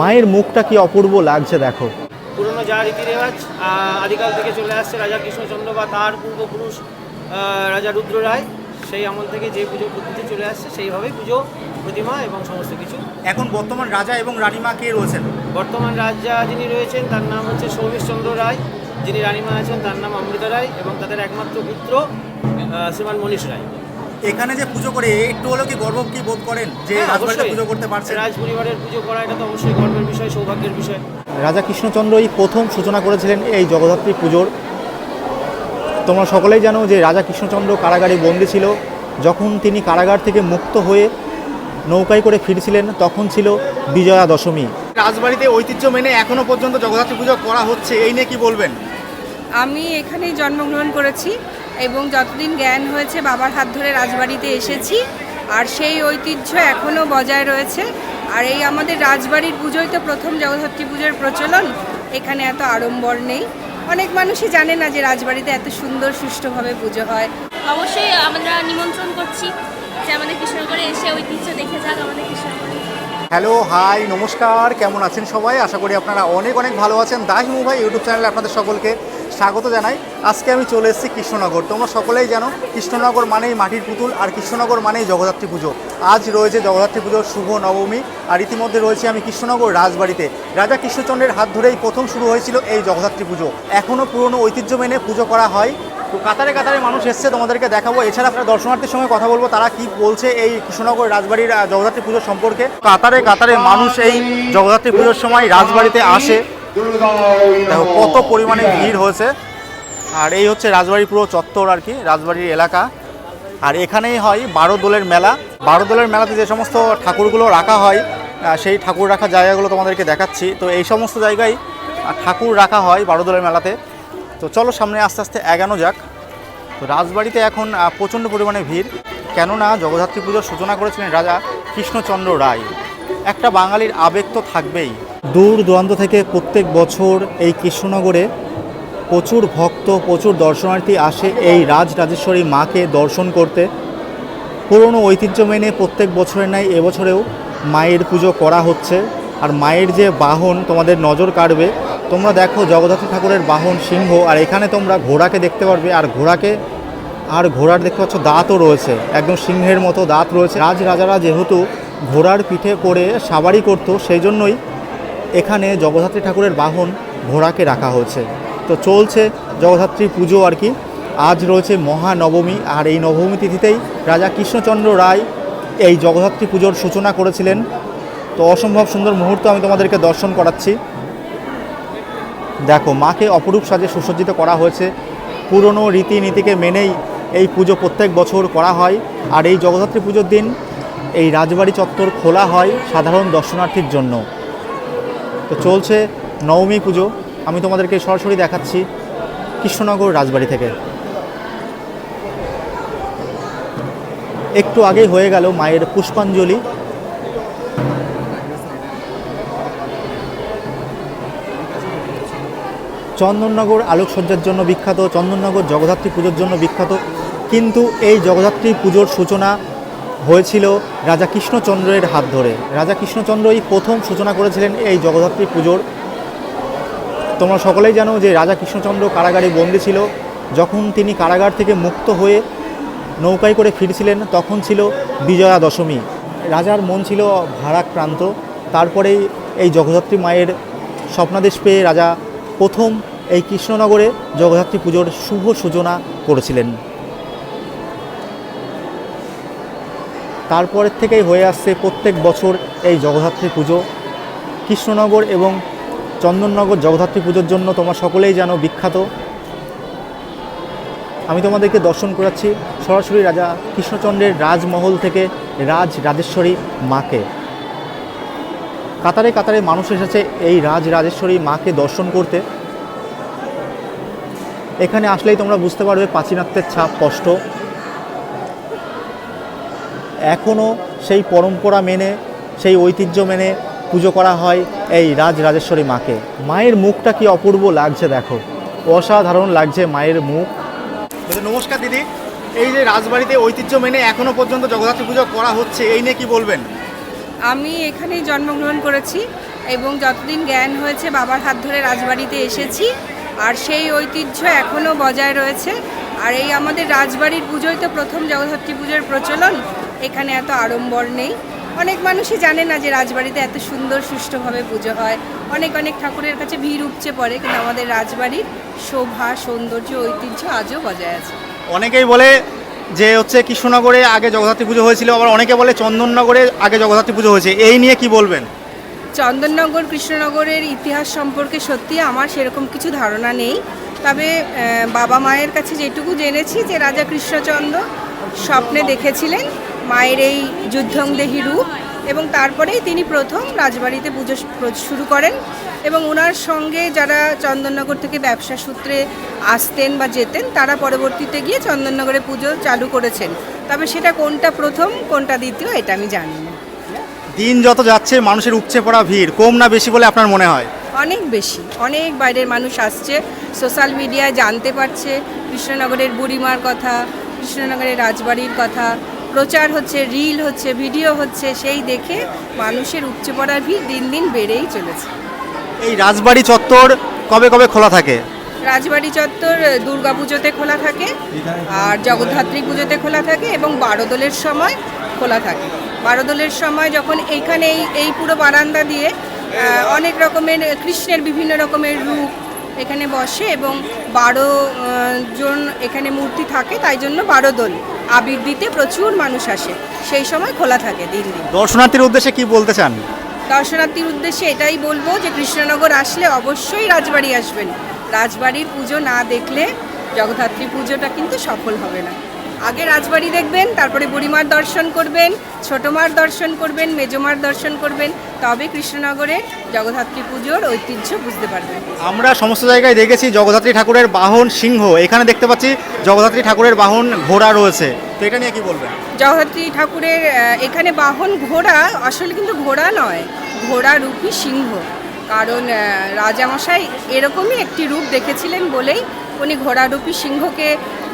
মায়ের মুখটা কি অপূর্ব লাগছে দেখো। পুরনো যা রীতি রেওয়াজ আদিকাল থেকে চলে আসছে রাজা কৃষ্ণচন্দ্র বা তার পূর্বপুরুষ রাজা রুদ্র রায় সেই আমল থেকে যে পুজো পদ্ধতি চলে আসছে সেইভাবেই পুজো প্রতিমা এবং সমস্ত কিছু। এখন বর্তমান রাজা এবং রানীমা কে রয়েছেন? বর্তমান রাজা যিনি রয়েছেন তার নাম হচ্ছে সৌমিশচন্দ্র রায়। যিনি রানীমা আছেন তার নাম অমৃতা রায় এবং তাদের একমাত্র পুত্র শ্রীমান মনীষ রায়। এখানে যে পুজো করে একটু হলেও কি গর্ব কি বোধ করেন যে হ্যাঁ, রাজবাড়িতে পুজো করতে পারছেন? রাজ পরিবারের পুজো করা এটা তো অবশ্যই গর্বের বিষয় সৌভাগ্যের বিষয়। রাজা কৃষ্ণচন্দ্রই প্রথম সূচনা করেছিলেন এই জগদ্ধাত্রী পুজোর। তোমরা সকলেই জানো যে রাজা কৃষ্ণচন্দ্র কারাগারে বন্দী ছিল। যখন তিনি কারাগার থেকে মুক্ত হয়ে নৌকায় করে ফিরছিলেন তখন ছিল বিজয়া দশমী। রাজবাড়িতে ঐতিহ্য মেনে এখনও পর্যন্ত জগদ্ধাত্রী পুজো করা হচ্ছে এই নিয়ে কি বলবেন? আমি এখানেই জন্মগ্রহণ করেছি। এবং যতদিন জ্ঞান হয়েছে বাবার হাত ধরে রাজবাড়িতে এসেছি। আর সেই ঐতিহ্য এখনও বজায় রয়েছে। আর এই আমাদের রাজবাড়ির পুজোই তো প্রথম জগদ্ধাত্রী পুজোর প্রচলন। এখানে এত আড়ম্বর নেই। অনেক মানুষই জানে না যে রাজবাড়িতে এত সুন্দর সুষ্ঠুভাবে পুজো হয়। অবশ্যই আমরা নিমন্ত্রণ করছি যে আমাদের কৃষ্ণনগরে এসে ঐতিহ্য দেখে যাক আমাদের কৃষ্ণনগরে। হ্যালো হাই নমস্কার। কেমন আছেন সবাই? আশা করি আপনারা অনেক অনেক ভালো আছেন। দাহিমু ভাই ইউটিউব চ্যানেলে আপনাদের সকলকে স্বাগত জানাই। আজকে আমি চলে এসেছি কৃষ্ণনগর। তোমরা সকলেই জানো, কৃষ্ণনগর মানেই মাটির পুতুল আর কৃষ্ণনগর মানেই জগদ্ধাত্রী পুজো। আজ রয়েছে জগদ্ধাত্রী পুজোর শুভ নবমী আর ইতিমধ্যে রয়েছে আমি কৃষ্ণনগর রাজবাড়িতে। রাজা কৃষ্ণচন্দ্রের হাত ধরেই প্রথম শুরু হয়েছিল এই জগদ্ধাত্রী পুজো। এখনও পুরনো ঐতিহ্য মেনে পুজো করা হয়। তো কাতারে কাতারে মানুষ এসছে, তোমাদেরকে দেখাবো। এছাড়া আপনারা দর্শনার্থীর সঙ্গে কথা বলব, তারা কি বলছে এই কৃষ্ণনগর রাজবাড়ির জগদ্ধাত্রী পুজোর সম্পর্কে। কাতারে কাতারে মানুষ এই জগদ্ধাত্রী পুজোর সময় রাজবাড়িতে আসে। দেখো কত পরিমাণে ভিড় হয়েছে। আর এই হচ্ছে রাজবাড়ি পুরো চত্বর আর কি রাজবাড়ির এলাকা। আর এখানেই হয় বারো দোলের মেলা। বারো দোলের মেলাতে যে সমস্ত ঠাকুরগুলো রাখা হয় সেই ঠাকুর রাখার জায়গাগুলো তোমাদেরকে দেখাচ্ছি। তো এই সমস্ত জায়গায় ঠাকুর রাখা হয় বারো দোলের মেলাতে। তো চলো সামনে আস্তে আস্তে এগানো যাক। তো রাজবাড়িতে এখন প্রচণ্ড পরিমাণে ভিড়। কেননা জগদ্ধাত্রী পুজোর সূচনা করেছিলেন রাজা কৃষ্ণচন্দ্র রায়। একটা বাঙালির আবেগ তো থাকবেই। দূর দূরান্ত থেকে প্রত্যেক বছর এই কৃষ্ণনগরে প্রচুর ভক্ত, প্রচুর দর্শনার্থী আসে এই রাজ রাজেশ্বরী মাকে দর্শন করতে। পুরনো ঐতিহ্য মেনে প্রত্যেক বছরের ন্যায় এবছরেও মায়ের পুজো করা হচ্ছে। আর মায়ের যে বাহন তোমাদের নজর কাড়বে, তোমরা দেখো জগদ্ধাত্রী ঠাকুরের বাহন সিংহ, আর এখানে তোমরা ঘোড়াকে দেখতে পারবে। আর ঘোড়াকে, আর ঘোড়ার দেখতে পাচ্ছ দাঁতও রয়েছে, একদম সিংহের মতো দাঁত রয়েছে। রাজ রাজারা যেহেতু ঘোড়ার পিঠে করে সাবারি করতো, সেই জন্যই এখানে জগদ্ধাত্রী ঠাকুরের বাহন ঘোড়াকে রাখা হয়েছে। তো চলছে জগদ্ধাত্রী পুজো আর কি। আজ রয়েছে মহানবমী, আর এই নবমী তিথিতেই রাজা কৃষ্ণচন্দ্র রায় এই জগদ্ধাত্রী পুজোর সূচনা করেছিলেন। তো অসম্ভব সুন্দর মুহূর্ত আমি তোমাদেরকে দর্শন করাচ্ছি। দেখো, মাকে অপরূপ সাজে সুসজ্জিত করা হয়েছে। পুরনো রীতিনীতিকে মেনেই এই পুজো প্রত্যেক বছর করা হয়। আর এই জগদ্ধাত্রী পুজোর দিন এই রাজবাড়ি চত্বর খোলা হয় সাধারণ দর্শনার্থীর জন্য। তো চলছে নবমী পুজো। আমি তোমাদেরকে সরাসরি দেখাচ্ছি কৃষ্ণনগর রাজবাড়ি থেকে। একটু আগেই হয়ে গেল মায়ের পুষ্পাঞ্জলি। চন্দননগর আলোকসজ্জার জন্য বিখ্যাত, চন্দননগর জগদ্ধাত্রী পুজোর জন্য বিখ্যাত। কিন্তু এই জগদ্ধাত্রী পুজোর সূচনা হয়েছিল রাজা কৃষ্ণচন্দ্রের হাত ধরে। রাজা কৃষ্ণচন্দ্রই প্রথম সূচনা করেছিলেন এই জগদ্ধাত্রী পুজোর। তোমরা সকলেই জানো যে রাজা কৃষ্ণচন্দ্র কারাগারে বন্দী ছিল। যখন তিনি কারাগার থেকে মুক্ত হয়ে নৌকায় করে ফিরছিলেন, তখন ছিল বিজয়া দশমী। রাজার মন ছিল ভারাক্রান্ত। তারপরেই এই জগদ্ধাত্রী মায়ের স্বপ্নাদেশ পেয়ে রাজা প্রথম এই কৃষ্ণনগরে জগদ্ধাত্রী পুজোর শুভ সূচনা করেছিলেন। তারপরের থেকেই হয়ে আসছে প্রত্যেক বছর এই জগদ্ধাত্রী পুজো। কৃষ্ণনগর এবং চন্দননগর জগদ্ধাত্রী পুজোর জন্য তোমরা সকলেই জানো বিখ্যাত। আমি তোমাদেরকে দর্শন করাচ্ছি সরাসরি রাজা কৃষ্ণচন্দ্রের রাজমহল থেকে রাজ রাজেশ্বরী মাকে। কাতারে কাতারে মানুষ এসেছে এই রাজ রাজেশ্বরী মাকে দর্শন করতে। এখানে আসলেই তোমরা বুঝতে পারবে প্রাচীনত্বের ছাপ স্পষ্ট। এখনও সেই পরম্পরা মেনে সেই ঐতিহ্য মেনে পুজো করা হয় এই রাজ রাজেশ্বরী মাকে। মায়ের মুখটা কি অপূর্ব লাগছে দেখো। অসাধারণ লাগছে মায়ের মুখ। নমস্কার দিদি। এই যে রাজবাড়িতে ঐতিহ্য মেনে এখনও পর্যন্ত জগদ্ধাত্রী পুজো করা হচ্ছে এই নিয়ে কি বলবেন? আমি এখানেই জন্মগ্রহণ করেছি এবং যতদিন জ্ঞান হয়েছে বাবার হাত ধরে রাজবাড়িতে এসেছি। আর সেই ঐতিহ্য এখনও বজায় রয়েছে। আর এই আমাদের রাজবাড়ির পুজোয় তো প্রথম জগদ্ধাত্রী পুজোর প্রচলন। এখানে এত আড়ম্বর নেই। অনেক মানুষই জানে না যে রাজবাড়িতে এত সুন্দর সুষ্ঠুভাবে পুজো হয়। অনেক অনেক ঠাকুরের কাছে ভিড় উপচে পড়ে কিন্তু আমাদের রাজবাড়ির শোভা সৌন্দর্য ঐতিহ্য আজও বজায় আছে। অনেকেই বলে যে হচ্ছে কৃষ্ণনগরে আগে জগদ্ধাত্রী পুজো হয়েছিল আবার অনেকে বলে চন্দননগরে আগে জগদ্ধাত্রী পুজো হয়েছে। এই নিয়ে কি বলবেন? চন্দননগর কৃষ্ণনগরের ইতিহাস সম্পর্কে সত্যি আমার সেরকম কিছু ধারণা নেই। তবে বাবা মায়ের কাছে যেটুকু জেনেছি যে রাজা কৃষ্ণচন্দ্র স্বপ্নে দেখেছিলেন। মায়ের এই যুদ্ধংদেহী রূপ এবং তারপরেই তিনি প্রথম রাজবাড়িতে পুজো শুরু করেন এবং ওনার সঙ্গে যারা চন্দননগর থেকে ব্যবসা সূত্রে আসতেন বা যেতেন তারা পরবর্তীতে গিয়ে চন্দননগরে পুজো চালু করেছেন। তবে সেটা কোনটা প্রথম কোনটা দ্বিতীয় এটা আমি জানি না। দিন যত যাচ্ছে মানুষের উপচে পড়া ভিড়। কম না বেশি বলে আপনার মনে হয়? অনেক বেশি। অনেক বাইরের মানুষ আসছে সোশ্যাল মিডিয়ায় জানতে পারছে কৃষ্ণনগরের বুড়িমার কথা কৃষ্ণনগরের রাজবাড়ির কথা প্রচার হচ্ছে রিল হচ্ছে ভিডিও হচ্ছে সেই দেখে মানুষের উপচে পড়ার ভিড় দিন দিন বেড়েই চলেছে। এই রাজবাড়ি চত্বর কবে কবে খোলা থাকে? রাজবাড়ি চত্বর দুর্গা পুজোতে খোলা থাকে আর জগদ্ধাত্রী পুজোতে খোলা থাকে এবং বারোদোলের সময় খোলা থাকে। বারোদোলের সময় যখন এইখানে এই এই পুরো বারান্দা দিয়ে অনেক রকমের কৃষ্ণের বিভিন্ন রকমের রূপ এখানে বসে এবং বারো জন এখানে মূর্তি থাকে তাই জন্য বারো দোল। আবির দিতে প্রচুর মানুষ আসে সেই সময় খোলা থাকে দিন দিন। দর্শনার্থীর উদ্দেশ্যে কি বলতে চান? দর্শনার্থীর উদ্দেশ্যে এটাই বলব যে কৃষ্ণনগর আসলে অবশ্যই রাজবাড়ি আসবেন। রাজবাড়ির পুজো না দেখলে জগদ্ধাত্রী পুজোটা কিন্তু সফল হবে না। আগে রাজবাড়ি দেখবেন তারপরে বুড়িমার দর্শন করবেন ছোটমার দর্শন করবেন মেজমার দর্শন করবেন তবে কৃষ্ণনগরে জগদ্ধাত্রী পুজোর ঐতিহ্য বুঝতে পারবেন। আমরা সমস্ত জায়গায় দেখেছি জগদ্ধাত্রী ঠাকুরের বাহন সিংহ। এখানে দেখতে পাচ্ছি জগদ্ধাত্রী ঠাকুরের বাহন ঘোড়া রয়েছে। তো এটা নিয়ে কি বলবেন? জগদ্ধাত্রী ঠাকুরের এখানে বাহন ঘোড়া আসলে কিন্তু ঘোড়া নয় ঘোড়া রূপী সিংহ। কারণ রাজামশাই এরকমই একটি রূপ দেখেছিলেন বলেই উনি ঘোড়ারূপী সিংহকে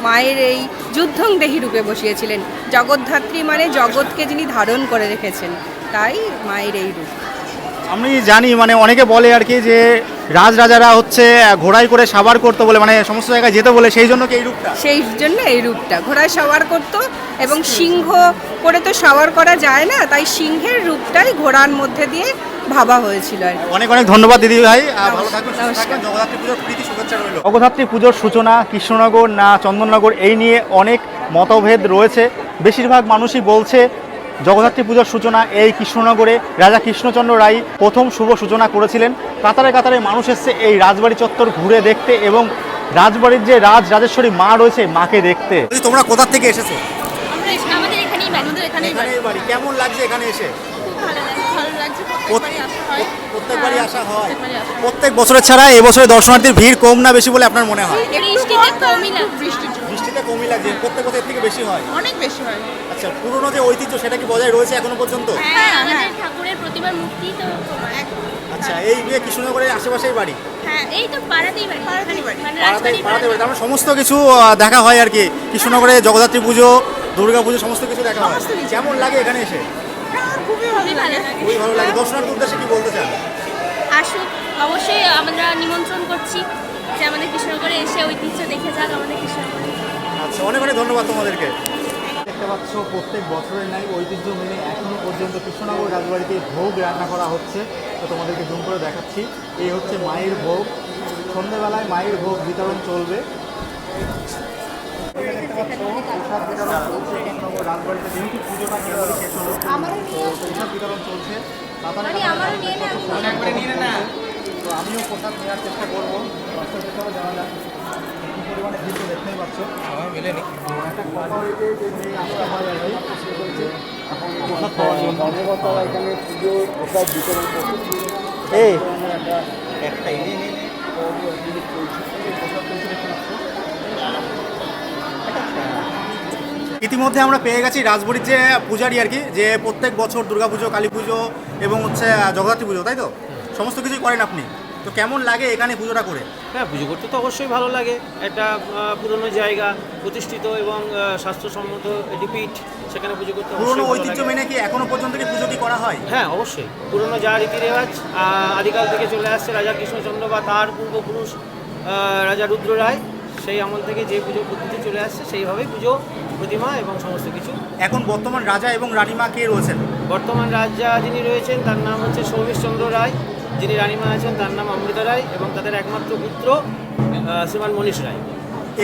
মায়ের এই যুদ্ধং দেহী রূপে বসিয়েছিলেন। জগৎধাত্রী মানে জগৎকে যিনি ধারণ করে রেখেছেন, তাই মায়ের এই রূপ। আমি জানি মানে অনেকে বলে আর কি যে রাজরাজারা হচ্ছে ঘোড়ায় করে সাবার করতে বলে মানে সমস্ত জায়গায় যেতে বলে সেই জন্য কি এই রূপটা? সেই জন্য এই রূপটা। ঘোড়ায় সওয়ার করত এবং সিংহ করে তো সওয়ার করা যায় না তাই সিংহের রূপটাই ঘোড়ার মধ্যে দিয়ে ভাবা হয়েছিল আর অনেক অনেক ধন্যবাদ দিদি ভাই ভালো থাকবেন সুস্থ নমস্কার। থাকবেন জগদ্ধাত্রী পুজোর প্রীতি শুভেচ্ছা রইল। জগদ্ধাত্রী পুজোর সূচনা কৃষ্ণনগর না চন্দননগর এই নিয়ে অনেক মতভেদ রয়েছে। বেশিরভাগ মানুষই বলছে জগদ্ধাত্রী পুজোর সূচনা এই কৃষ্ণনগরে। রাজা কৃষ্ণচন্দ্র রায় প্রথম শুভ সূচনা করেছিলেন। কাতারে কাতারে মানুষ এসছে এই রাজবাড়ি চত্বর ঘুরে দেখতে এবং রাজবাড়ির যে রাজ রাজেশ্বরী মা রয়েছে মাকে দেখতে। তোমরা কোথা থেকে এসেছ? কেমন লাগছে এখানে এসে? প্রত্যেকবারই আসা হয়। প্রত্যেক বছরের ছাড়া এবছরে দর্শনার্থীর ভিড় কম না বেশি বলে আপনার মনে হয়? বৃষ্টিতে কমই লাগছে প্রত্যেক বছর থেকে বেশি হয়। অনেক বেশি হয়। আচ্ছা পুরনো যে ঐতিহ্য সেটা কি বজায় রয়েছে এখনও পর্যন্ত? হ্যাঁ আমাদের ঠাকুরের প্রতিমার মূর্তি তো আচ্ছা এই বিয়ে কৃষ্ণনগরের আশেপাশেই বাড়ি? হ্যাঁ এই তো পাড়াতেই বাড়ি পাড়াতেই বাড়ি। মানে পাড়াতে বাড়ি। সমস্ত কিছু দেখা হয় আর কি। কৃষ্ণনগরে জগদ্ধাত্রী পুজো দুর্গা পুজো সমস্ত কিছু দেখা হয়। কেমন লাগে এখানে এসে? খুবই ভালো লাগে। খুবই ভালো লাগে। দর্শনার্থী উদ্দেশ্যে কি বলতে চান? আসুক অবশ্যই আমরা নিমন্ত্রণ করছি যে আমাদের কৃষ্ণনগরে এসে ঐতিহ্য দেখে যাক আমাদের কৃষ্ণনগরে। আচ্ছা অনেক অনেক ধন্যবাদ তোমাদেরকে। দেখতে পাচ্ছ প্রত্যেক বছরের নাই ঐতিহ্য মেনে এখনও পর্যন্ত কৃষ্ণনগর রাজবাড়িতে ভোগ রান্না করা হচ্ছে। তো তোমাদেরকে জুম করে দেখাচ্ছি। এই হচ্ছে মায়ের ভোগ। সন্ধ্যেবেলায় মায়ের ভোগ বিতরণ চলবে। বিতরণ চলছে কৃষ্ণনগর রাজবাড়িতে। যেহেতু পুজোটা শেষ হলো তো প্রসাদ বিতরণ চলছে। আমিও প্রসাদ নেওয়ার চেষ্টা করব। ইতিমধ্যে আমরা পেয়ে গেছি রাজবাড়ির যে পূজারি আর কি, যে প্রত্যেক বছর দুর্গাপুজো কালী পুজো এবং হচ্ছে জগদ্ধাত্রী পুজো, তাই তো? সমস্ত কিছুই করেন আপনি? তো কেমন লাগে এখানে পুজোটা করে? হ্যাঁ পুজো করতে তো অবশ্যই ভালো লাগে। একটা পুরনো জায়গা প্রতিষ্ঠিত এবং স্বাস্থ্যসম্মত পীঠ সেখানে পুজো করতে পুরনো ঐতিহ্য মেনে কি এখনও পর্যন্ত কি পুজো কি করা হয়? হ্যাঁ অবশ্যই। পুরনো যা রীতি রেওয়াজ আদিকাল থেকে চলে আসছে রাজা কৃষ্ণচন্দ্র বা তার পূর্বপুরুষ রাজা রুদ্র রায় সেই আমল থেকে যে পুজো পদ্ধতি চলে আসছে সেইভাবেই পুজো প্রতিমা এবং সমস্ত কিছু। এখন বর্তমান রাজা এবং রানীমা কে রয়েছেন? বর্তমান রাজা যিনি রয়েছেন তার নাম হচ্ছে সৌমেশচন্দ্র রায়। যিনি রানীমা আছেন তার নাম অমৃতা রায় এবং তাদের একমাত্র পুত্র শ্রীমান মনীষ রায়।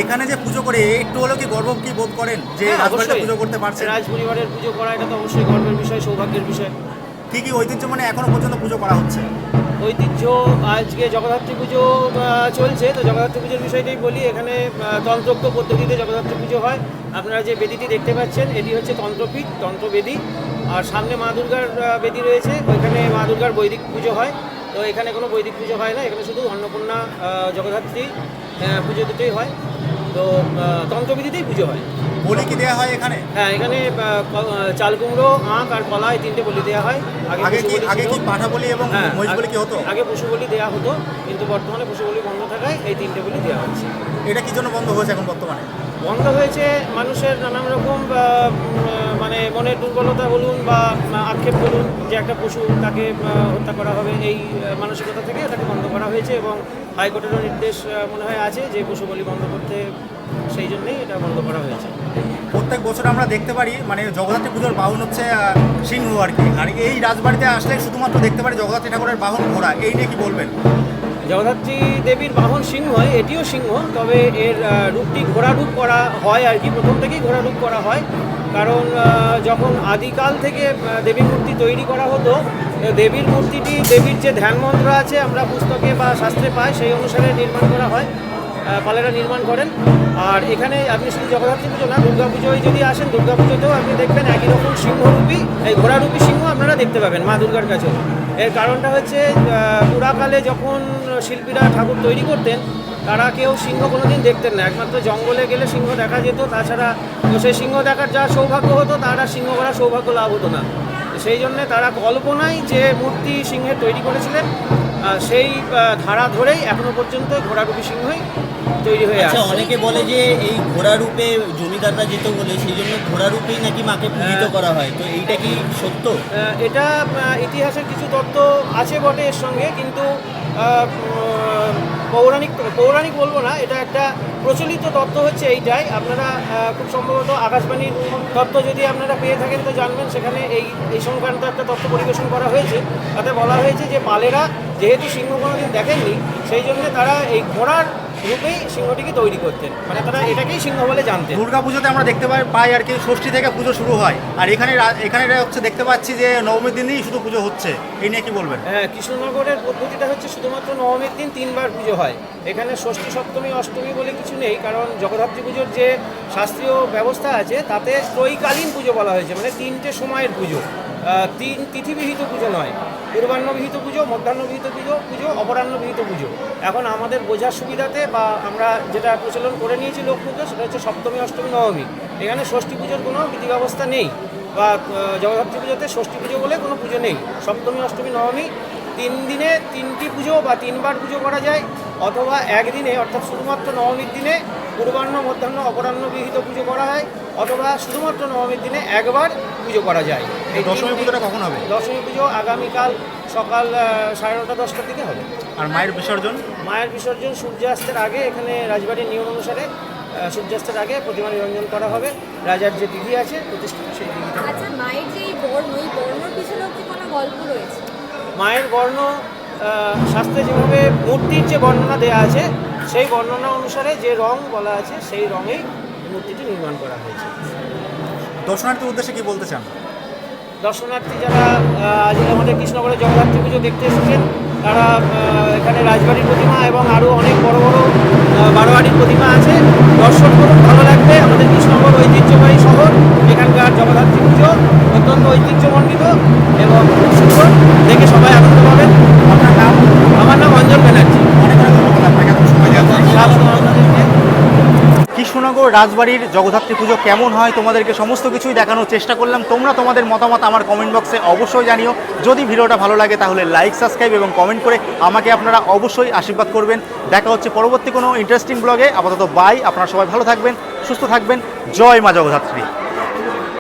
এখানে যে পুজো করে একটু হলেও কি গর্ব কি বোধ করেন যে হ্যাঁ, রাজবাড়িতে। পুজো করতে পারছেন? রাজ পরিবারের পুজো করা এটা তো অবশ্যই গর্বের বিষয় সৌভাগ্যের বিষয়। কি কি ঐতিহ্য মানে এখনও পর্যন্ত পুজো করা হচ্ছে? ঐতিহ্য আজকে জগদ্ধাত্রী পুজো চলছে। তো জগদ্ধাত্রী পুজোর বিষয়টাই বলি এখানে তন্ত্রোক্ত পদ্ধতিতে জগদ্ধাত্রী পুজো হয়। আপনারা যে বেদিটি দেখতে পাচ্ছেন এটি হচ্ছে তন্ত্রপীঠ তন্ত্রবেদী। আর সামনে মা দুর্গার বেদি রয়েছে। ওইখানে মা দুর্গার বৈদিক পুজো হয়। তো এখানে কোনো বৈদিক পুজো হয় না এখানে শুধু অন্নপূর্ণা জগদ্ধাত্রী পুজো দুটোই হয়। তো তন্ত্রবিধিতেই পুজো হয়। বলি কি দেওয়া হয় এখানে? হ্যাঁ এখানে চাল কুমড়ো আঁক আর কলা এই তিনটে বলি দেওয়া হয়। আগে কি আগে। কি পাঠা বলি এবং হ্যাঁ মহিষ বলি কি হতো? আগে পশু বলি দেওয়া হতো কিন্তু বর্তমানে পশু বলি বন্ধ থাকায় এই তিনটে বলি দেওয়া হচ্ছে। এটা কি জন্য বন্ধ হয়েছে এখন বর্তমানে? বন্ধ হয়েছে, মানুষের নানান রকম মানে মনের দুর্বলতা বলুন বা আক্ষেপ বলুন, যে একটা পশু তাকে হত্যা করা হবে এই মানসিকতা থেকে তাকে বন্ধ করা হয়েছে এবং হাইকোর্টেরও নির্দেশ মনে হয় আছে যে পশু বলি বন্ধ করতে সেই জন্যই এটা বন্ধ করা হয়েছে। প্রত্যেক বছর আমরা দেখতে পারি মানে জগদ্ধাত্রী পুজোর বাহন হচ্ছে সিংহ আর কি। আর এই রাজবাড়িতে আসলে শুধুমাত্র দেখতে পারি জগদ্ধাত্রী ঠাকুরের বাহন ঘোড়া, এই নিয়ে কি বলবেন? জগদ্ধাত্রী দেবীর বাহন সিংহ, এটিও সিংহ, তবে এর রূপটি ঘোড়া রূপ করা হয় আর কি, প্রথম থেকেই ঘোড়া রূপ করা হয়। কারণ যখন আদিকাল থেকে দেবীর মূর্তি তৈরি করা হতো দেবীর মূর্তিটি দেবীর যে ধ্যান মন্ত্র আছে, আমরা পুস্তকে বা শাস্ত্রে পাই, সেই অনুসারে নির্মাণ করা হয় পালেরা নির্মাণ করেন। আর এখানে আপনি শুধু জগদ্ধাত্রী পুজো না দুর্গা পুজোয় যদি আসেন দুর্গা পুজোতেও আপনি দেখবেন একই রকম সিংহরূপী, এই ঘোড়ারূপী সিংহ আপনারা দেখতে পাবেন মা দুর্গার কাছেও এর কারণটা হচ্ছে পুরাকালে যখন শিল্পীরা ঠাকুর তৈরি করতেন, তারা কেউ সিংহ কোনোদিন দেখতেন না। একমাত্র জঙ্গলে গেলে সিংহ দেখা যেত, তাছাড়া সেই সিংহ দেখার যা সৌভাগ্য হতো, তারা সিংহ করার সৌভাগ্য লাভ হতো না। সেই জন্যে তারা কল্পনায় যে মূর্তি সিংহের তৈরি করেছিলেন সেই ধারা ধরেই এখনও পর্যন্ত ঘোড়ারূপী সিংহই তৈরি হয়ে আছে অনেকে বলে যে এই ঘোড়ারূপে জমিদাররা যেত বলে সেই জন্য ঘোড়ারূপেই নাকি মাকে পূজিত। করা হয় তো এইটা কি সত্য এটা ইতিহাসের কিছু তত্ত্ব আছে বটে এর সঙ্গে কিন্তু পৌরাণিক পৌরাণিক বলব না, এটা একটা প্রচলিত তত্ত্ব হচ্ছে এইটাই। আপনারা খুব সম্ভবত আকাশবাণীর তত্ত্ব যদি আপনারা পেয়ে থাকেন তো জানবেন, সেখানে এই এই সংক্রান্ত একটা তত্ত্ব পরিবেশন করা হয়েছে। তাতে বলা হয়েছে যে পালেরা যেহেতু সিংহ কোনোদিন দেখেননি, সেই জন্য তারা এই ঘোড়ার রূপেই সিংহটিকে তৈরি করতেন। মানে তারা এটাকেই সিংহ বলে জানতেন। দুর্গা পুজোতে আমরা দেখতে পাই পাই আর কি ষষ্ঠী থেকে পুজো শুরু হয়। আর এখানে এখানে হচ্ছে দেখতে পাচ্ছি যে নবমীর দিনই শুধু পুজো হচ্ছে। এই নিয়ে কি বলবেন? হ্যাঁ কৃষ্ণনগরের পদ্ধতিটা হচ্ছে শুধুমাত্র নবমীর দিন তিনবার পুজো হয়। এখানে ষষ্ঠী সপ্তমী অষ্টমী বলে কিছু নেই কারণ জগদ্ধাত্রী পুজোর যে শাস্ত্রীয় ব্যবস্থা আছে তাতে ত্রৈকালীন পুজো বলা হয়েছে। মানে তিনটে সময়ের পুজো। তিন তিথিবিহিত পুজো নয়। পূর্বাহ্নবিহিত পুজো, মধ্যাহ্নবিহিত পুজো পুজো, অপরাহ্নবিহিত পুজো। এখন আমাদের বোঝার সুবিধাতে বা আমরা যেটা প্রচলন করে নিয়েছি লোক পুজো সেটা হচ্ছে সপ্তমী, অষ্টমী, নবমী। এখানে ষষ্ঠী পুজোর কোনো বিধি ব্যবস্থা নেই বা জগদ্ধাত্রী পুজোতে ষষ্ঠী পুজো বলে কোনো পুজো নেই। সপ্তমী, অষ্টমী, নবমী তিন দিনে তিনটি পুজো বা তিনবার পুজো করা যায়, অথবা একদিনে, অর্থাৎ শুধুমাত্র নবমীর দিনে পূর্বাহ্ন মধ্যাহ্ন অপরাহ্ন বিহিত পুজো করা হয় অথবা শুধুমাত্র নবমীর দিনে একবার পুজো করা যায়। এই দশমী পুজোটা কখন হবে? দশমী পুজো আগামীকাল সকাল সাড়ে নটা দশটার দিকে হবে। আর মায়ের বিসর্জন? মায়ের বিসর্জন সূর্যাস্তের আগে এখানে রাজবাড়ির নিয়ম অনুসারে সূর্যাস্তের আগে প্রতিমা নিরঞ্জন করা হবে। রাজার যে দিঘি আছে প্রতিষ্ঠিত সেই দিঘিতে আচ্ছা মায়ের যে বর্ণ এই বর্ণর পিছনেও কি কোনো গল্প রয়েছে? মায়ের বর্ণ শাস্ত্রে যেভাবে মূর্তির যে বর্ণনা দেওয়া আছে সেই বর্ণনা অনুসারে যে রং বলা আছে সেই রঙেই মূর্তিটি নির্মাণ করা হয়েছে। দর্শনার্থীর উদ্দেশ্যে কি বলতে চান? দর্শনার্থী যারা আজ আমাদের কৃষ্ণগড়ে জগদ্ধাত্রী পুজো দেখতে এসেছেন তারা এখানে রাজবাড়ির প্রতিমা এবং আরও অনেক বড় বড় বারোয়ারির প্রতিমা আছে। দর্শন করুন ভালো লাগবে। আমাদের কৃষ্ণগড় ঐতিহ্যবাহী শহর এখানকার জগদ্ধাত্রী পুজো অত্যন্ত ঐতিহ্যমণ্ডিত এবং সুন্দর। দেখে সবাই আনন্দ পাবেন। আপনার নাম আমার নাম অঞ্জন ব্যানার্জি। কৃষ্ণনগর রাজবাড়ির জগদ্ধাত্রী পুজো কেমন হয়? তোমাদেরকে সমস্ত কিছুই দেখানোর চেষ্টা করলাম। তোমরা তোমাদের মতামত আমার কমেন্ট বক্সে অবশ্যই জানিও। যদি ভিডিওটা ভালো লাগে, তাহলে লাইক সাবস্ক্রাইব এবং কমেন্ট করে আমাকে আপনারা অবশ্যই আশীর্বাদ করবেন। দেখা হচ্ছে পরবর্তী কোনো ইন্টারেস্টিং ব্লগে আপাতত বাই আপনারা সবাই ভালো থাকবেন, সুস্থ থাকবেন। জয় মা জগদ্ধাত্রী।